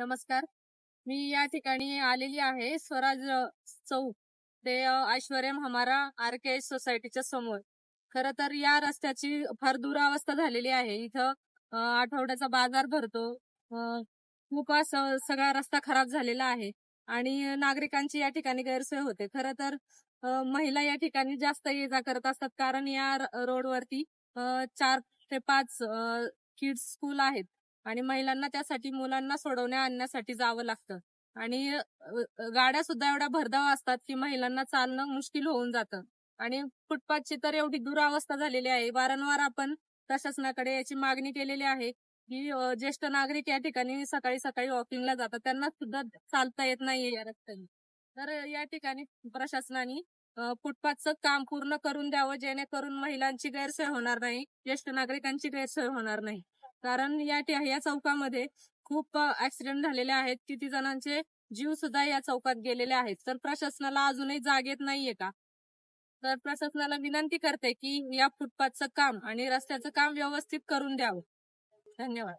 नमस्कार. मी या ठिकाणी आलेली आहे स्वराज चौक. ते ऐश्वर्यम हमारा आर के एस सोसायटीच्या समोर. खर तर या रस्त्याची फार दुरावस्था झालेली आहे. इथं आठवड्याचा बाजार भरतो. खूप सगळा रस्ता खराब झालेला आहे आणि नागरिकांची या ठिकाणी गैरसोय होते. खरं तर महिला या ठिकाणी जास्त ये जा करत असतात कारण या रोडवरती चार ते पाच किड्स स्कूल आहेत. आणि महिलांना त्यासाठी मुलांना सोडवण्या आणण्यासाठी जावं लागतं. आणि गाड्या सुद्धा एवढ्या भरधाव असतात की महिलांना चालणं मुश्किल होऊन जातं. आणि फुटपाथची तर एवढी दुरावस्था झालेली आहे. वारंवार आपण प्रशासनाकडे याची मागणी केलेली आहे की ज्येष्ठ नागरिक या ठिकाणी सकाळी सकाळी वॉकिंगला जातात. त्यांना सुद्धा चालता येत नाहीये या रस्त्याने. तर या ठिकाणी प्रशासनाने फुटपाथचं काम पूर्ण करून द्यावं जेणेकरून महिलांची गैरसोय होणार नाही ज्येष्ठ नागरिकांची गैरसोय होणार नाही. कारण या या चौकामध्ये खूप ऍक्सिडेंट झालेले आहेत. किती जणांचे जीव सुद्धा या चौकात गेलेले आहेत. तर प्रशासनाला अजूनही जाग येत नाहीये का? तर प्रशासनाला विनंती करते की या फुटपाथचं काम आणि रस्त्याचं काम व्यवस्थित करून द्यावं. धन्यवाद.